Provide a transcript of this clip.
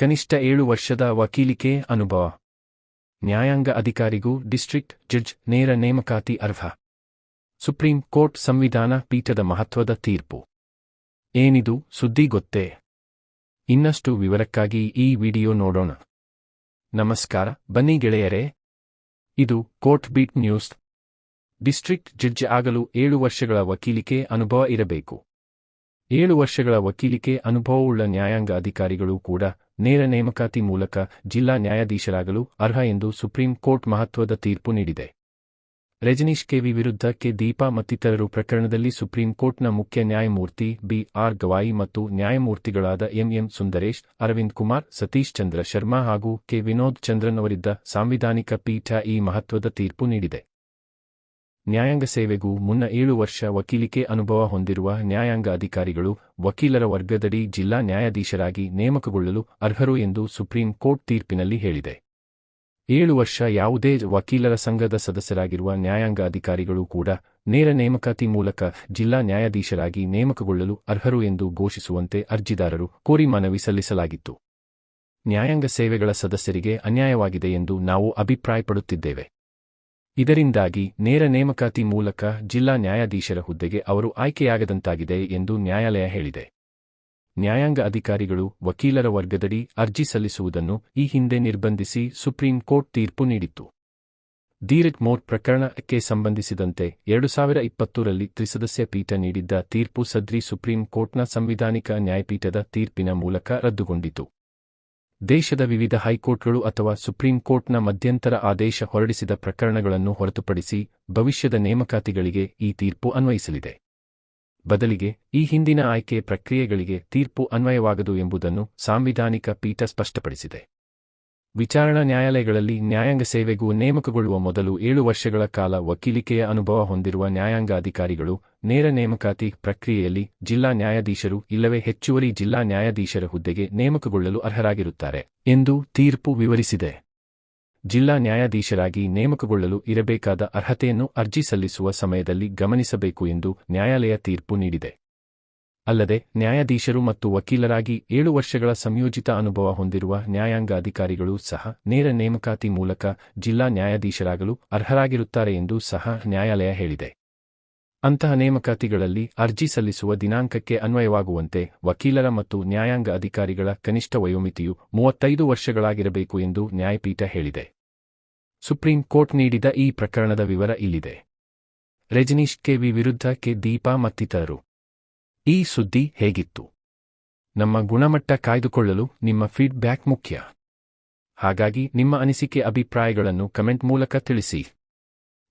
ಕನಿಷ್ಠ ಏಳು ವರ್ಷದ ವಕೀಲಿಕೆ ಅನುಭವ. ನ್ಯಾಯಾಂಗ ಅಧಿಕಾರಿಗೂ ಡಿಸ್ಟ್ರಿಕ್ಟ್ ಜಡ್ಜ್ ನೇರ ನೇಮಕಾತಿ ಅರ್ಹ. ಸುಪ್ರೀಂ ಕೋರ್ಟ್ ಸಂವಿಧಾನ ಪೀಠದ ಮಹತ್ವದ ತೀರ್ಪು. ಏನಿದು ಸುದ್ದಿ ಗೊತ್ತೇ? ಇನ್ನಷ್ಟು ವಿವರಕ್ಕಾಗಿ ಈ ವಿಡಿಯೋ ನೋಡೋಣ. ನಮಸ್ಕಾರ, ಬನ್ನಿ ಗೆಳೆಯರೇ. ಇದು court beat news. District judge ಆಗಲು ಏಳು ವರ್ಷಗಳ ವಕೀಲಿಕೆ ಅನುಭವ ಇರಬೇಕು. ಏಳು ವರ್ಷಗಳ ವಕೀಲಿಕೆ ಅನುಭವವುಳ್ಳ ನ್ಯಾಯಾಂಗ ಅಧಿಕಾರಿಗಳು ಕೂಡ ನೇರ ನೇಮಕಾತಿ ಮೂಲಕ ಜಿಲ್ಲಾ ನ್ಯಾಯಾಧೀಶರಾಗಲು ಅರ್ಹ ಎಂದು ಸುಪ್ರೀಂ ಕೋರ್ಟ್ ಮಹತ್ವದ ತೀರ್ಪು ನೀಡಿದೆ. ರಜನೀಶ್ ಕೆವಿ ವಿರುದ್ಧ ಕೆ ದೀಪಾ ಮತ್ತಿತರರು ಪ್ರಕರಣದಲ್ಲಿ ಸುಪ್ರೀಂ ಕೋರ್ಟ್ನ ಮುಖ್ಯ ನ್ಯಾಯಮೂರ್ತಿ ಬಿ ಆರ್ ಗವಾಯಿ ಮತ್ತು ನ್ಯಾಯಮೂರ್ತಿಗಳಾದ ಎಂಎಂ ಸುಂದರೇಶ್, ಅರವಿಂದ್ ಕುಮಾರ್, ಸತೀಶ್ ಚಂದ್ರ ಶರ್ಮಾ ಹಾಗೂ ಕೆ ವಿನೋದ್ ಚಂದ್ರನ್ ಅವರಿದ್ದ ಸಾಂವಿಧಾನಿಕ ಪೀಠ ಈ ಮಹತ್ವದ ತೀರ್ಪು ನೀಡಿದೆ. ನ್ಯಾಯಾಂಗ ಸೇವೆಗೂ ಮುನ್ನ ಏಳು ವರ್ಷ ವಕೀಲಿಕೆ ಅನುಭವ ಹೊಂದಿರುವ ನ್ಯಾಯಾಂಗ ಅಧಿಕಾರಿಗಳು ವಕೀಲರ ವರ್ಗದಡಿ ಜಿಲ್ಲಾ ನ್ಯಾಯಾಧೀಶರಾಗಿ ನೇಮಕಗೊಳ್ಳಲು ಅರ್ಹರು ಎಂದು ಸುಪ್ರೀಂ ಕೋರ್ಟ್ ತೀರ್ಪಿನಲ್ಲಿ ಹೇಳಿದೆ. ಏಳು ವರ್ಷ ಯಾವುದೇ ವಕೀಲರ ಸಂಘದ ಸದಸ್ಯರಾಗಿರುವ ನ್ಯಾಯಾಂಗ ಅಧಿಕಾರಿಗಳು ಕೂಡ ನೇರ ನೇಮಕಾತಿ ಮೂಲಕ ಜಿಲ್ಲಾ ನ್ಯಾಯಾಧೀಶರಾಗಿ ನೇಮಕಗೊಳ್ಳಲು ಅರ್ಹರು ಎಂದು ಘೋಷಿಸುವಂತೆ ಅರ್ಜಿದಾರರು ಕೋರಿ ಮನವಿ ಸಲ್ಲಿಸಲಾಗಿತ್ತು. ನ್ಯಾಯಾಂಗ ಸೇವೆಗಳ ಸದಸ್ಯರಿಗೆ ಅನ್ಯಾಯವಾಗಿದೆ ಎಂದು ನಾವು ಅಭಿಪ್ರಾಯಪಡುತ್ತಿದ್ದೇವೆ. ಇದರಿಂದಾಗಿ ನೇರ ನೇಮಕಾತಿ ಮೂಲಕ ಜಿಲ್ಲಾ ನ್ಯಾಯಾಧೀಶರ ಹುದ್ದೆಗೆ ಅವರು ಆಯ್ಕೆಯಾಗದಂತಾಗಿದೆ ಎಂದು ನ್ಯಾಯಾಲಯ ಹೇಳಿದೆ. ನ್ಯಾಯಾಂಗ ಅಧಿಕಾರಿಗಳು ವಕೀಲರ ವರ್ಗದಡಿ ಅರ್ಜಿ ಸಲ್ಲಿಸುವುದನ್ನು ಈ ಹಿಂದೆ ನಿರ್ಬಂಧಿಸಿ ಸುಪ್ರೀಂ ಕೋರ್ಟ್ ತೀರ್ಪು ನೀಡಿತ್ತು. ಧೀರಜ್ ಮೋರ್ ಪ್ರಕರಣಕ್ಕೆ ಸಂಬಂಧಿಸಿದಂತೆ ಎರಡು ಸಾವಿರ ಇಪ್ಪತ್ತರಲ್ಲಿ ತ್ರಿಸದಸ್ಯ ಪೀಠ ನೀಡಿದ್ದ ತೀರ್ಪು ಸದ್ರಿ ಸುಪ್ರೀಂ ಕೋರ್ಟ್ನ ಸಂವಿಧಾನಿಕ ನ್ಯಾಯಪೀಠದ ತೀರ್ಪಿನ ಮೂಲಕ ರದ್ದುಗೊಂಡಿತು. ದೇಶದ ವಿವಿಧ ಹೈಕೋರ್ಟ್ಗಳು ಅಥವಾ ಸುಪ್ರೀಂ ಕೋರ್ಟ್ನ ಮಧ್ಯಂತರ ಆದೇಶ ಹೊರಡಿಸಿದ ಪ್ರಕರಣಗಳನ್ನು ಹೊರತುಪಡಿಸಿ ಭವಿಷ್ಯದ ನೇಮಕಾತಿಗಳಿಗೆ ಈ ತೀರ್ಪು ಅನ್ವಯಿಸಲಿದೆ. ಬದಲಿಗೆ ಈ ಹಿಂದಿನ ಆಯ್ಕೆ ಪ್ರಕ್ರಿಯೆಗಳಿಗೆ ತೀರ್ಪು ಅನ್ವಯವಾಗದು ಎಂಬುದನ್ನು ಸಾಂವಿಧಾನಿಕ ಪೀಠ ಸ್ಪಷ್ಟಪಡಿಸಿದೆ. ವಿಚಾರಣಾ ನ್ಯಾಯಾಲಯಗಳಲ್ಲಿ ನ್ಯಾಯಾಂಗ ಸೇವೆಗೂ ನೇಮಕಗೊಳ್ಳುವ ಮೊದಲು ಏಳು ವರ್ಷಗಳ ಕಾಲ ವಕೀಲಿಕೆಯ ಅನುಭವ ಹೊಂದಿರುವ ನ್ಯಾಯಾಂಗ ಅಧಿಕಾರಿಗಳು ನೇರ ನೇಮಕಾತಿ ಪ್ರಕ್ರಿಯೆಯಲ್ಲಿ ಜಿಲ್ಲಾ ನ್ಯಾಯಾಧೀಶರು ಇಲ್ಲವೇ ಹೆಚ್ಚುವರಿ ಜಿಲ್ಲಾ ನ್ಯಾಯಾಧೀಶರ ಹುದ್ದೆಗೆ ನೇಮಕಗೊಳ್ಳಲು ಅರ್ಹರಾಗಿರುತ್ತಾರೆ ಎಂದು ತೀರ್ಪು ವಿವರಿಸಿದೆ. ಜಿಲ್ಲಾ ನ್ಯಾಯಾಧೀಶರಾಗಿ ನೇಮಕಗೊಳ್ಳಲು ಇರಬೇಕಾದ ಅರ್ಹತೆಯನ್ನು ಅರ್ಜಿ ಸಲ್ಲಿಸುವ ಸಮಯದಲ್ಲಿ ಗಮನಿಸಬೇಕು ಎಂದು ನ್ಯಾಯಾಲಯ ತೀರ್ಪು ನೀಡಿದೆ. ಅಲ್ಲದೆ, ನ್ಯಾಯಾಧೀಶರು ಮತ್ತು ವಕೀಲರಾಗಿ ಏಳು ವರ್ಷಗಳ ಸಂಯೋಜಿತ ಅನುಭವ ಹೊಂದಿರುವ ನ್ಯಾಯಾಂಗ ಅಧಿಕಾರಿಗಳು ಸಹ ನೇರ ನೇಮಕಾತಿ ಮೂಲಕ ಜಿಲ್ಲಾ ನ್ಯಾಯಾಧೀಶರಾಗಲು ಅರ್ಹರಾಗಿರುತ್ತಾರೆ ಎಂದು ಸಹ ನ್ಯಾಯಾಲಯ ಹೇಳಿದೆ. ಅಂತಹ ನೇಮಕಾತಿಗಳಲ್ಲಿ ಅರ್ಜಿ ಸಲ್ಲಿಸುವ ದಿನಾಂಕಕ್ಕೆ ಅನ್ವಯವಾಗುವಂತೆ ವಕೀಲರ ಮತ್ತು ನ್ಯಾಯಾಂಗ ಅಧಿಕಾರಿಗಳ ಕನಿಷ್ಠ ವಯೋಮಿತಿಯು ಮೂವತ್ತೈದು ವರ್ಷಗಳಾಗಿರಬೇಕು ಎಂದು ನ್ಯಾಯಪೀಠ ಹೇಳಿದೆ. ಸುಪ್ರೀಂ ಕೋರ್ಟ್ ನೀಡಿದ ಈ ಪ್ರಕರಣದ ವಿವರ ಇಲ್ಲಿದೆ. ರಜನೀಶ್ ಕೆವಿ ವಿರುದ್ಧ ಕೆ ದೀಪಾ ಮತ್ತಿತರರು. ಈ ಸುದ್ದಿ ಹೇಗಿತ್ತು? ನಮ್ಮ ಗುಣಮಟ್ಟ ಕಾಯ್ದುಕೊಳ್ಳಲು ನಿಮ್ಮ ಫೀಡ್ಬ್ಯಾಕ್ ಮುಖ್ಯ. ಹಾಗಾಗಿ ನಿಮ್ಮ ಅನಿಸಿಕೆ ಅಭಿಪ್ರಾಯಗಳನ್ನು ಕಮೆಂಟ್ ಮೂಲಕ ತಿಳಿಸಿ.